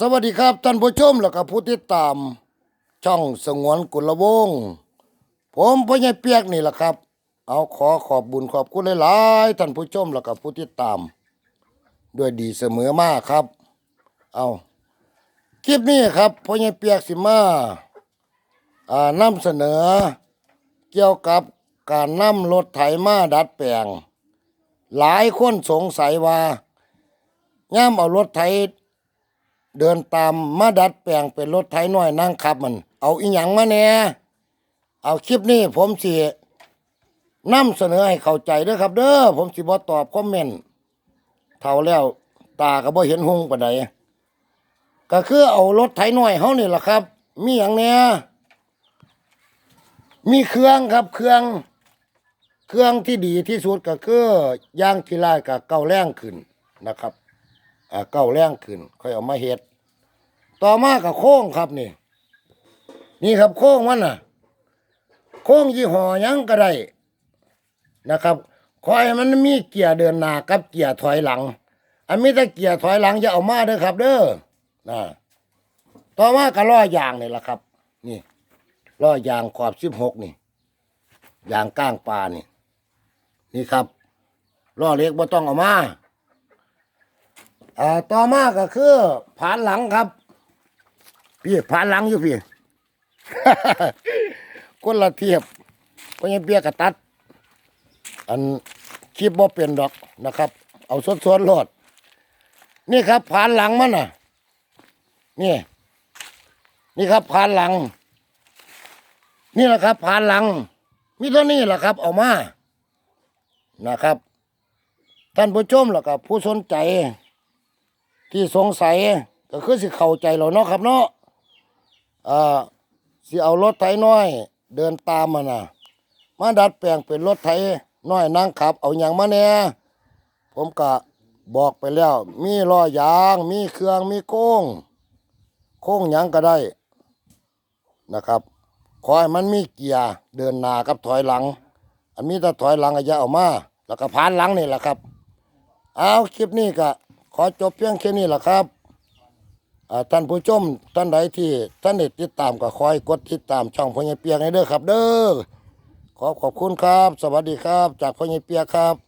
สวัสดีครับท่านผู้ชมแล้วก็ผู้ติดตาม ช่องสงวนกุลวงศ์ผมพ่อใหญ่เปียกนี่แหละครับ เอาขอขอบบุญขอบคุณหลายๆท่านผู้ชมแล้วก็ผู้ติดตาม ด้วยดีเสมอมาครับ เอาคลิปนี้ครับพ่อใหญ่เปียกสิมาอ่านำเสนอ เกี่ยวกับการนำรถไถมาดัดแปลง หลายคนสงสัยว่าย่ามเอารถไถ เดินตามมาดัดแปลงเป็นรถไถน้อยนั่งขับมัน เอาอีหยังมาแน่เอาคลิปนี้ผมสินำเสนอให้เข้าใจเด้อครับ เด้อผมสิบ่ตอบคอมเมนต์เท่าแล้วตาก็บ่เห็นหงปานใดก็คือเอารถไถน้อยเฮานี่ล่ะครับ มีหยังแหน่มีเครื่องครับเครื่อง เครื่องที่ดีที่สุดก็คือย่างที่ไรกับเกาแรงขึ้นนะครับ เก้าแรงขึ้นค่อยเอามาเฮ็ด ต่อมากับโค้งครับนี่ นี่ครับโค้งมันน่ะ โค้งยี่ห้อยังก็ได้นะครับขอให้มันมีเกียร์เดินหน้ากับเกียร์ถอยหลัง อันมีแต่เกียร์ถอยหลังอย่าเอามาเด้อครับ เด้อนะต่อมากับล้อยางนี่แหละครับ นี่ล้อยางขอบสิบหกนี่ยางก้างปลานี่ นี่ครับล้อเล็กบ่ต้องเอามา อ่าต่อมาก็คือผานหลังครับ พี่ผานหลังอยู่พี่ คนละเทียบเพราะยังเปียกระตัด อันคลิปบ่เป็นดอกนะครับ เอาสดๆโลด นี่ครับผานหลังมันน่ะ นี่ นี่ครับผานหลัง นี่แหละครับผานหลังมีเท่านี้แหละครับเอามานะครับ ท่านผู้ชมแล้วก็ผู้สนใจ ที่สงสัยก็คือสิเข้าใจเราเนาะครับเนาะอ่าสิเอารถไถน้อย เดินตามมาน่ะมาดัดแปลงเป็นรถไถน้อยนั่งขับ เอาอย่างมาแน่ผมก็บอกไปแล้ว มีล้อยาง มีเครื่องมีโค้งโค้งหยังก็ได้นะครับขอให้มันมีเกียร์เดินหน้ากับถอยหลัง อันมีแต่ถอยหลังก็อย่าเอามา แล้วก็ผ่านหลังนี่แหละครับ เอาคลิปนี้ก็ ขอจบเพียงแค่นี้แหละครับท่านผู้ชมท่านใดที่ท่านได้ติดตามก็คอยกดติดตามช่องพ่อใหญ่เปียกให้เด้อครับ เด้อขอขอบคุณครับ สวัสดีครับ จากพ่อใหญ่เปียกครับ